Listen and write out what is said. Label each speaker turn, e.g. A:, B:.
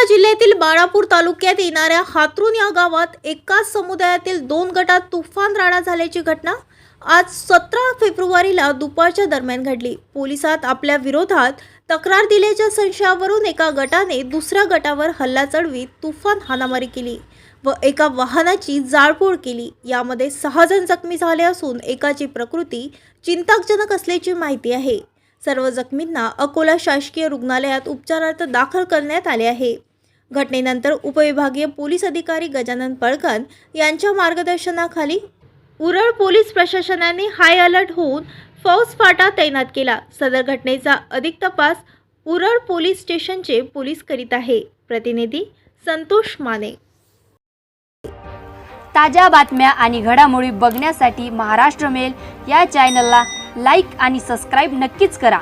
A: अकोला जिल्ह्यातील बाळापूर तालुक्यात येणाऱ्या हातरून या गावात एकाच समुदायातील दोन गटात तुफान राडा झाल्याची घटना आज सतरा फेब्रुवारीला दुपारच्या दरम्यान घडली. पोलिसात आपल्या विरोधात तक्रार दिल्याच्या संशयावरून एका गटाने दुसऱ्या गटावर हल्ला चढवीत तुफान हाणामारी केली व एका वाहनाची जाळपोळ केली. यामध्ये सहा जण जखमी झाले असून एकाची प्रकृती चिंताजनक असल्याची माहिती आहे. सर्व जखमींना अकोला शासकीय रुग्णालयात उपचारार्थ दाखल करण्यात आले आहे. घटनेनंतर उपविभागीय पोलीस अधिकारी गजानन पळकन यांच्या मार्गदर्शनाखाली उरळ पोलीस प्रशासनाने हाय अलर्ट होऊन फौज फाटा तैनात केला. सदर घटनेचा अधिक तपास उरळ पोलीस स्टेशनचे पोलीस करीत आहे. प्रतिनिधी संतोष माने.
B: ताज्या बातम्या आणि घडामोडी बघण्यासाठी महाराष्ट्र मेल या चॅनलला लाईक आणि सबस्क्राईब नक्कीच करा.